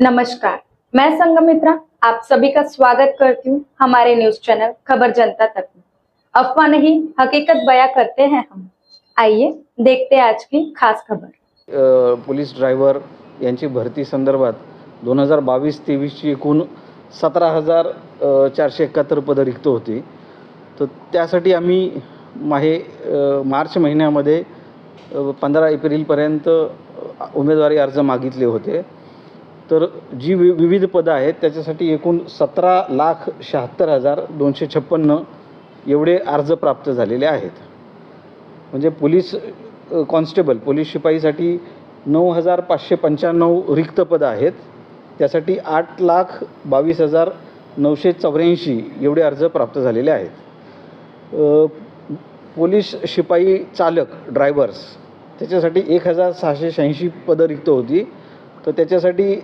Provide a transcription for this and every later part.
नमस्कार. मैं संगमित्रा आप सभी का स्वागत करती हूँ हमारे न्यूज चैनल खबर जनता तक में। अफवाह नहीं हकीकत बयां करते हैं हम। आइए देखते हैं आज की खास खबर। पोलीस ड्रायव्हर यांची भरती संदर्भात दोन हजार बावीस तेवीसची एकूण सतरा हजार चारशे एकाहत्तर पदं रिक्त होती. तर त्यासाठी आम्ही माहे मार्च महिन्यामध्ये पंधरा एप्रिलपर्यंत उमेदवारी अर्ज मागितले होते. तर जी वि विविध पदं आहेत त्याच्यासाठी एकूण सतरा लाख शहात्तर हजार दोनशे छप्पन्न एवढे अर्ज प्राप्त झालेले आहेत. म्हणजे पोलीस कॉन्स्टेबल पोलीस शिपाईसाठी नऊ हजार पाचशे पंच्याण्णव रिक्त पदं आहेत. त्यासाठी आठ लाख बावीस हजार नऊशे चौऱ्याऐंशी एवढे अर्ज प्राप्त झालेले आहेत. पोलीस शिपाई चालक ड्रायव्हर्स त्याच्यासाठी एक हजार सहाशे शहाऐंशी पदं रिक्त होती. तर त्याच्यासाठी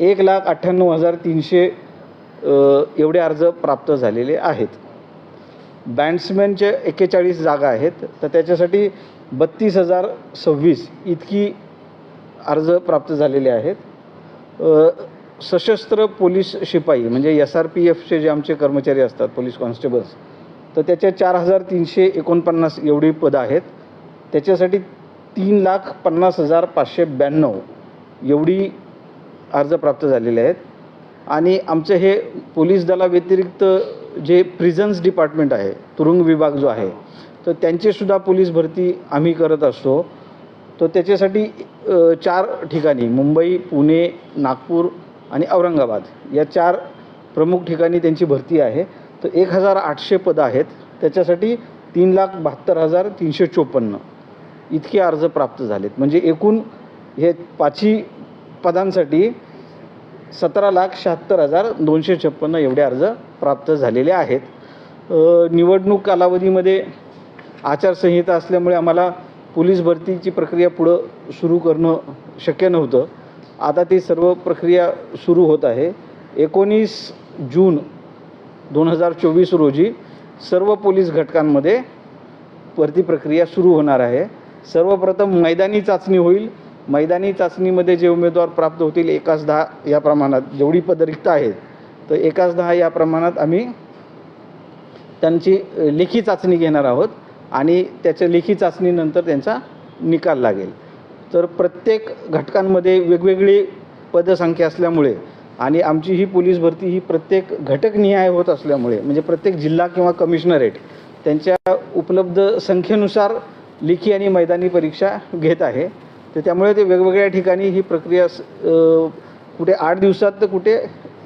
एक लाख अठ्ठ्याण्णव हजार तीनशे एवढे अर्ज प्राप्त झालेले आहेत. बँड्समॅनचे एक्केचाळीस जागा आहेत. तर त्याच्यासाठी बत्तीस हजार सव्वीस इतकी अर्ज प्राप्त झालेले आहेत. सशस्त्र पोलीस शिपाई म्हणजे एस आर पी एफचे जे आमचे कर्मचारी असतात पोलीस कॉन्स्टेबल्स तर त्याच्या चार हजार तीनशे एकोणपन्नास एवढी पदं आहेत. त्याच्यासाठी तीन लाख पन्नास हजार पाचशे ब्याण्णव एवढी अर्ज प्राप्त झालेले आहेत. आणि आमचं हे पोलीस दलाव्यतिरिक्त जे प्रिझन्स डिपार्टमेंट आहे तुरुंग विभाग जो आहे तर त्यांचीसुद्धा पोलीस भरती आम्ही करत असतो. तर त्याच्यासाठी चार ठिकाणी मुंबई पुणे नागपूर आणि औरंगाबाद या चार प्रमुख ठिकाणी त्यांची भरती आहे. तर एक हजार आठशे पदं आहेत. त्याच्यासाठी तीन लाख बहात्तर हजार तीनशे चोपन्न इतके अर्ज प्राप्त झालेत. म्हणजे एकूण हे पाचही पदांसाठी सतरा लाख शहात्तर हजार दोनशे छप्पन्न एवढे अर्ज प्राप्त झालेले आहेत. निवडणूक कालावधीमध्ये आचारसंहिता असल्यामुळे आम्हाला पोलीस भरतीची प्रक्रिया पुढं सुरू करणं शक्य नव्हतं. आता ती सर्व प्रक्रिया सुरू होत आहे. एकोणीस जून दोन हजार चोवीस रोजी सर्व पोलीस घटकांमध्ये भरती प्रक्रिया सुरू होणार आहे. सर्वप्रथम मैदानी चाचणी होईल. मैदानी चाचणीमध्ये जे उमेदवार प्राप्त होतील एकाच दहा या प्रमाणात जेवढी पदं रिक्त आहेत तर एकाच दहा या प्रमाणात आम्ही त्यांची लेखी चाचणी घेणार आहोत आणि त्याच्या लेखी चाचणीनंतर त्यांचा निकाल लागेल. तर प्रत्येक घटकांमध्ये वेगवेगळी पदसंख्या असल्यामुळे आणि आमची ही पोलीस भरती ही प्रत्येक घटकनिहाय होत असल्यामुळे म्हणजे प्रत्येक जिल्हा किंवा कमिशनरेट त्यांच्या उपलब्ध संख्येनुसार लेखी आणि मैदानी परीक्षा घेत आहे. तर त्यामुळे ते वेगवेगळ्या ठिकाणी ही प्रक्रिया कुठे आठ दिवसात तर कुठे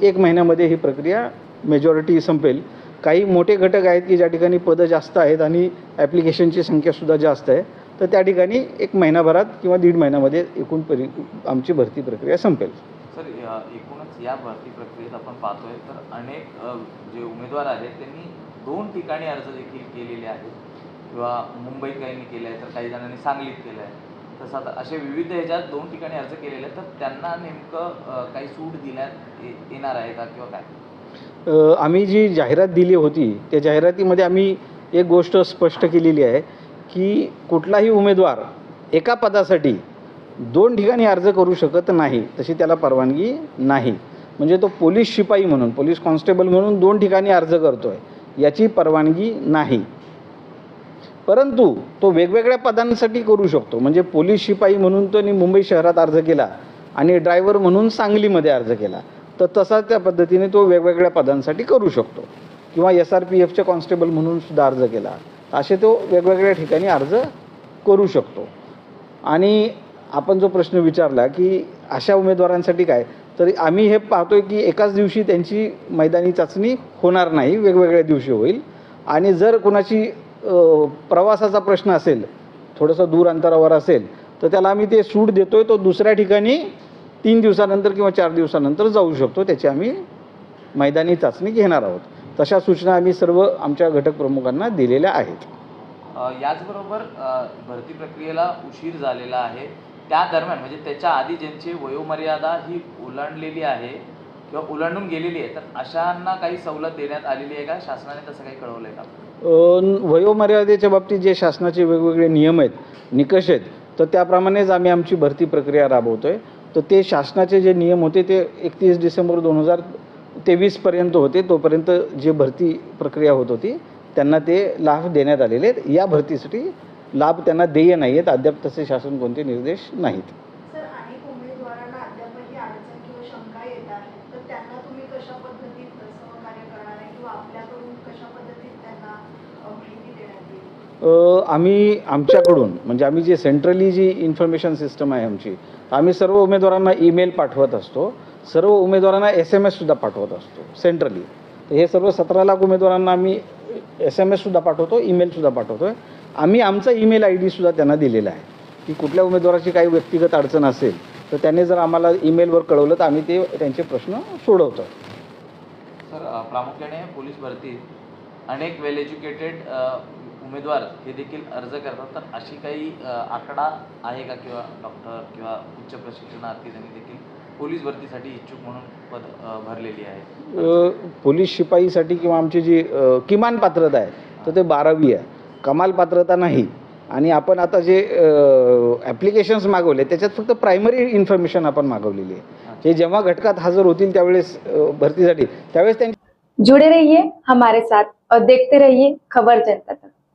एक महिन्यामध्ये ही प्रक्रिया मेजॉरिटी संपेल. काही मोठे घटक आहेत की ज्या ठिकाणी पदं जास्त आहेत आणि ॲप्लिकेशनची संख्यासुद्धा जास्त आहे तर त्या ठिकाणी एक महिनाभरात किंवा दीड महिन्यामध्ये एकूण परि आमची भरती प्रक्रिया संपेल. सर एकूणच या भरती प्रक्रियेत आपण पाहतोय तर अनेक जे उमेदवार आहेत त्यांनी दोन ठिकाणी अर्ज देखील केलेले आहेत. किंवा मुंबईत काहींनी केलं आहे तर काही जणांनी सांगलीत केलं आहे तसा असे विविध ह्याच्यात दोन ठिकाणी अर्ज केलेले आहेत तर त्यांना नेमकं काही सूट देण्यात येणार आहे का किंवा काय? आम्ही जी जाहिरात दिली होती त्या जाहिरातीमध्ये आम्ही एक गोष्ट स्पष्ट केलेली आहे की कुठलाही उमेदवार एका पदासाठी दोन ठिकाणी अर्ज करू शकत नाही तशी त्याला परवानगी नाही. म्हणजे तो पोलीस शिपाई म्हणून पोलीस कॉन्स्टेबल म्हणून दोन ठिकाणी अर्ज करतो आहे याची परवानगी नाही. परंतु तो वेगवेगळ्या पदांसाठी करू शकतो. म्हणजे पोलीस शिपाई म्हणून त्यांनी मुंबई शहरात अर्ज केला आणि ड्रायव्हर म्हणून सांगलीमध्ये अर्ज केला. तर तसा त्या पद्धतीने तो वेगवेगळ्या पदांसाठी करू शकतो. किंवा एस आर पी एफचे कॉन्स्टेबल म्हणून सुद्धा अर्ज केला. असे तो वेगवेगळ्या ठिकाणी अर्ज करू शकतो. आणि आपण जो प्रश्न विचारला की अशा उमेदवारांसाठी काय? तर आम्ही हे पाहतोय की एकाच दिवशी त्यांची मैदानी चाचणी होणार नाही. वेगवेगळ्या दिवशी होईल. आणि जर कोणाची प्रवासाचा प्रश्न असेल थोडंसं दूर अंतरावर असेल तर त्याला आम्ही ते सूट देतोय तो दुसऱ्या ठिकाणी तीन दिवसानंतर किंवा चार दिवसानंतर जाऊ शकतो त्याची आम्ही मैदानी चाचणी घेणार आहोत. तशा सूचना आम्ही सर्व आमच्या घटक प्रमुखांना दिलेल्या आहेत. याचबरोबर भरती प्रक्रियेला उशीर झालेला आहे. त्या दरम्यान म्हणजे त्याच्या आधी ज्यांची वयोमर्यादा ही ओलांडलेली आहे किंवा ओलांडून गेलेली आहे तर अशांना काही सवलत देण्यात आलेली आहे का? शासनाने तसं काही कळवलं आहे का? वयोमर्यादेच्या बाबतीत जे शासनाचे वेगवेगळे नियम आहेत निकष आहेत तर त्याप्रमाणेच आम्ही आमची भरती प्रक्रिया राबवतो आहे तर ते शासनाचे जे नियम होते ते एकतीस डिसेंबर दोन हजार तेवीसपर्यंत होते. तोपर्यंत जे भरती प्रक्रिया होत होती त्यांना ते लाभ देण्यात आलेले आहेत. या भरतीसाठी लाभ त्यांना देय नाही आहेत अद्याप तसे शासन कोणते निर्देश नाहीत. तुम्ही कशा पद्धतीत सहकार्य करणार आहे किंवा आपल्याकडून कशा पद्धतीने आम्ही आमच्याकडून म्हणजे आम्ही जे सेंट्रली जी इन्फॉर्मेशन सिस्टम आहे आमची आम्ही सर्व उमेदवारांना ईमेल पाठवत असतो. सर्व उमेदवारांना एस एम एससुद्धा पाठवत असतो सेंट्रली तर हे सर्व सतरा लाख उमेदवारांना आम्ही एस एम एससुद्धा पाठवतो ईमेलसुद्धा पाठवतो आहे आम्ही आमचा ईमेल आय डीसुद्धा त्यांना दिलेला आहे की कुठल्या उमेदवाराची काही व्यक्तिगत अडचण असेल तर त्याने जर आम्हाला ईमेलवर कळवलं तर आम्ही ते त्यांचे प्रश्न सोडवतो. सर प्रामुख्याने पोलीस भरतीत अनेक वेल एज्युकेटेड उमेदवार हे देखील अर्ज करतात. तर अशी काही आकडा आहे का किंवा डॉक्टर किंवा उच्च प्रशिक्षणार्थी त्यांनी देखील पोलीस भरतीसाठी इच्छुक म्हणून पद भरलेली आहे? पोलीस शिपाईसाठी किंवा आमची जी किमान पात्रता आहे तर ते बारावी आहे. कमाल पात्रता नाही. आणि आपण आता जे ॲप्लिकेशन्स मागवले त्याच्यात फक्त प्रायमरी इन्फॉर्मेशन आपण मागवलेली आहे. हे जेव्हा घटकात हजर होतील त्यावेळेस भरतीसाठी त्यावेळेस त्यांची जुड़े रहिए हमारे साथ और देखते रहिए खबर जनता तक.